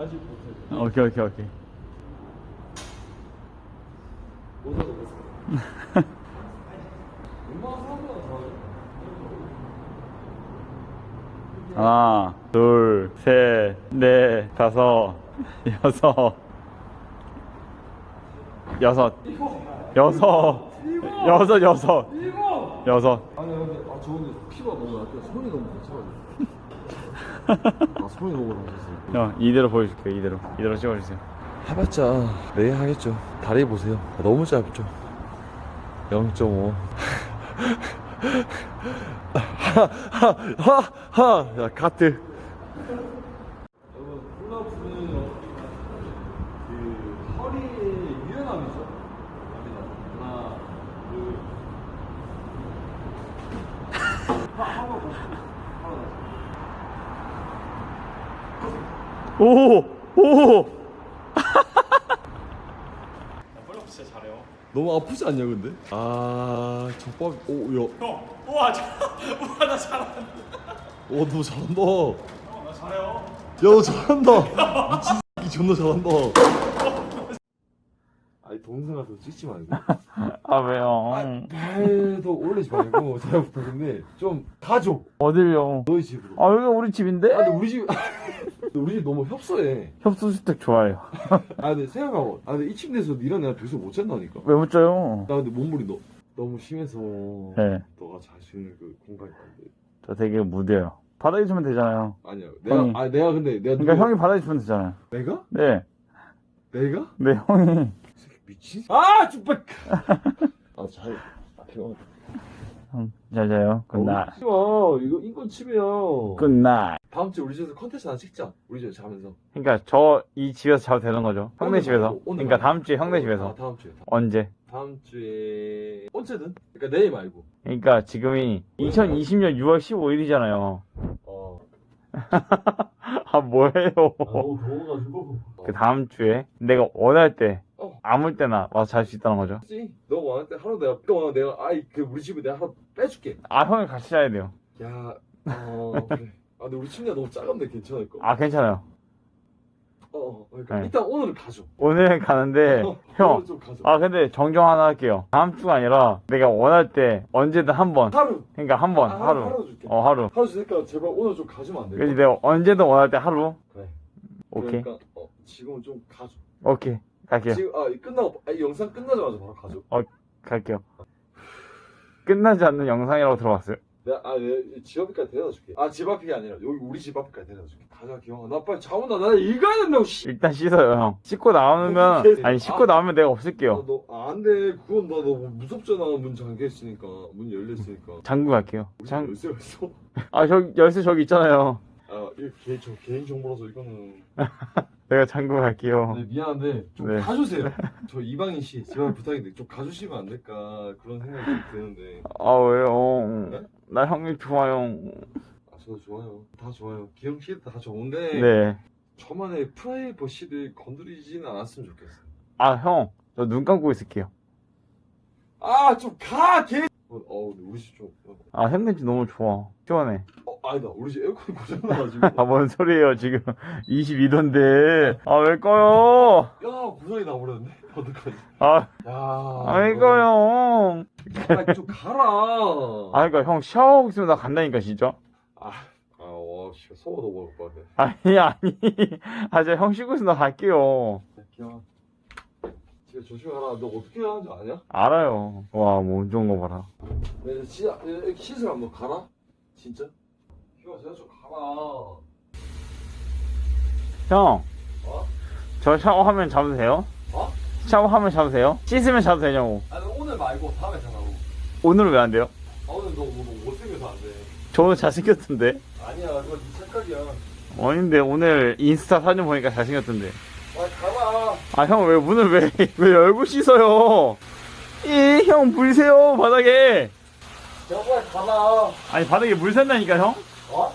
다시 못해. 오케이 오케이 오케이 모자도 벗어. 얼마나 사람보다 잘하죠? 하나 둘 셋 넷 다섯 여섯 여섯 여섯 여섯 여섯! 여섯 아니 근데 아 저 근데 피가 너무 약해 손이 너무 괜찮아요. 아 손이 너무 나셨어요. 형 이대로 보여줄게요 이대로 이대로 찍어주세요 해봤자 네 하겠죠. 다리 보세요. 너무 짧죠. 0.5. 하하하 야 카트. 여러분 훌라후프는 그 허리의 유연함이죠. 갑니다. 하나, 둘. 한번 보시죠. 오! 오! 펄럭 진짜 잘해요 너무 아프지 않냐 근데? 아 족밥 오야 형! 우와 저, 우와 나 잘한다 오, 너 잘한다. 형 나 잘해요 야, 너 잘한다. 미친 이 존나 잘한다. 아니 동생한테 찍지 말고 아 왜요? 발도 올리지 말고 제가 부탁인데 좀 가줘. 어딜요? 너희 집으로. 아 여기 우리 집인데? 아, 근데 우리 집 우리 집 너무 협소해. 협소주택 좋아해요 아, 근데 생각하고 아, 근데 이 침대에서 니랑 내가 둘이서 못 잔다니까. 왜못 자요? 나 근데 몸무리 너 너무 심해서 네. 너가 있는 그 공간이 안 돼. 저 되게 무뎌요 바닥에 주면 되잖아요 아니야. 내가 형이. 아 내가 근데 내가 그러니까 누구- 형이 바닥에 주면 되잖아요 내가 네 내가 네 형이 미친. 아, 쭈빡. 아, 잘. 아, 피곤. 형, 잘 자요 굿나잇 마. 이거 인권 침해야. 굿나잇 다음 주에 우리 집에서 컨텐츠 하나 찍자. 우리 집에 자면서. 그러니까 저 이 집에서 자도 되는 거죠 형네 오늘 집에서 말고, 오늘 그러니까 말고. 다음 주에 형네 어, 집에서 아, 다음 주에. 언제? 다음 주에 언제든. 그러니까 내일 말고. 그러니까 지금이 2020년 6월 15일이잖아요 어. 아 뭐예요 아, 너무 더워가지고. 그 다음 주에 내가 원할 때 어. 아무 때나 와서 잘 수 있다는 거죠 지 너가 원할 때 하루 내가 또 내가 아이 그 우리 집에 내가 하루 빼줄게. 아 형이 같이 자야 돼요 야. 어 그래. 아 근데 우리 침대 너무 작은데 괜찮을 거. 아 괜찮아요 어, 어. 그러니까 네. 일단 오늘은 가죠. 오늘 가는데 어, 형 오늘은 좀 가죠. 아 근데 정정 하나 할게요 다음 주가 아니라 내가 원할 때 언제든 한 번 하루. 그러니까 한 번 아, 하루 하루 줄게. 어 하루 하루 주니까 제발 오늘 좀 가주면 안 돼? 그래서 내가 언제든 원할 때 하루 그래. 오케이 그러니까 어, 지금은 좀 가줘. 오케이 갈게요 지금 아, 이 끝나고 아, 이 영상 끝나자마자 바로 가줘. 갈게요 끝나지 않는 영상이라고 들어봤어요 내가 아, 내가 집 앞까지 데려다 줄게. 아, 집 앞이 아니라 여기 우리 집 앞까지 데려다 줄게. 가자, 기영아. 나 빨리 자온다. 나 일가야 된다고. 씨. 일단 씻어요 형 씻고 나오면 어떡해. 아니 씻고 아. 나오면 내가 아, 없을게요 너, 아, 안 돼. 그건 나 너무 무섭잖아. 문 잠겨 있으니까. 문 열려 있으니까. 장구 갈게요 장... 열쇠가 있어. 아 저기 열쇠 저기 있잖아요 아, 이거 개, 저 개인 정보라서 이거는. 내가 갈게요 네, 미안한데 좀 네. 가주세요. 저 이방인 씨, 제발 부탁인데 좀 가주시면 안 될까 그런 생각이 좀 드는데. 아 왜요 네? 나 형이 좋아요 아, 저도 좋아요. 다 좋아요. 기영 씨도 다 좋은데. 네 저만의 프라이버시를 건드리지는 않았으면 좋겠어요. 아 형 저 눈 감고 있을게요 아, 좀 가, 개! 어, 어, 근데 우리 집 좀. 어, 아집 너무 좋아 시원해 어, 아니다. 우리 집 에어컨 고장나가지고. 아 뭔 소리예요 지금 22도인데 아 왜 꺼요 야, 고장이 나버렸네. 어떡하지? 아 야. 왜 꺼요 아, 좀 가라. 아 그니까 형 샤워하고 있으면 나 간다니까 진짜 아, 아, 와, 씨, 소화도 먹을 것 같네. 아니 아니 아 진짜 형 씻고 있으면 나 갈게요 야. 집에 조심히 가라. 너 어떻게 하는지 아냐? 알아요 와뭐 좋은 거 봐라 야, 진짜, 이렇게 씻으라면 너 가라? 진짜? 형 어? 저 샤워하면 돼요? 어? 샤워하면 돼요? 씻으면 자도 되냐고 아니, 오늘 말고 다음에 전화고. 오늘은 왜 안 돼요? 아, 오늘 너, 너 못생겨서 안 돼. 저 오늘 잘생겼던데 아니야, 그건 네 착각이야. 아닌데 오늘 인스타 사진 보니까 잘생겼던데 아, 가라. 아형 왜 문을 왜 왜 열고 씻어요 이 형 물세요 바닥에 제발 가라. 아니 바닥에 물 샌다니까 형 어?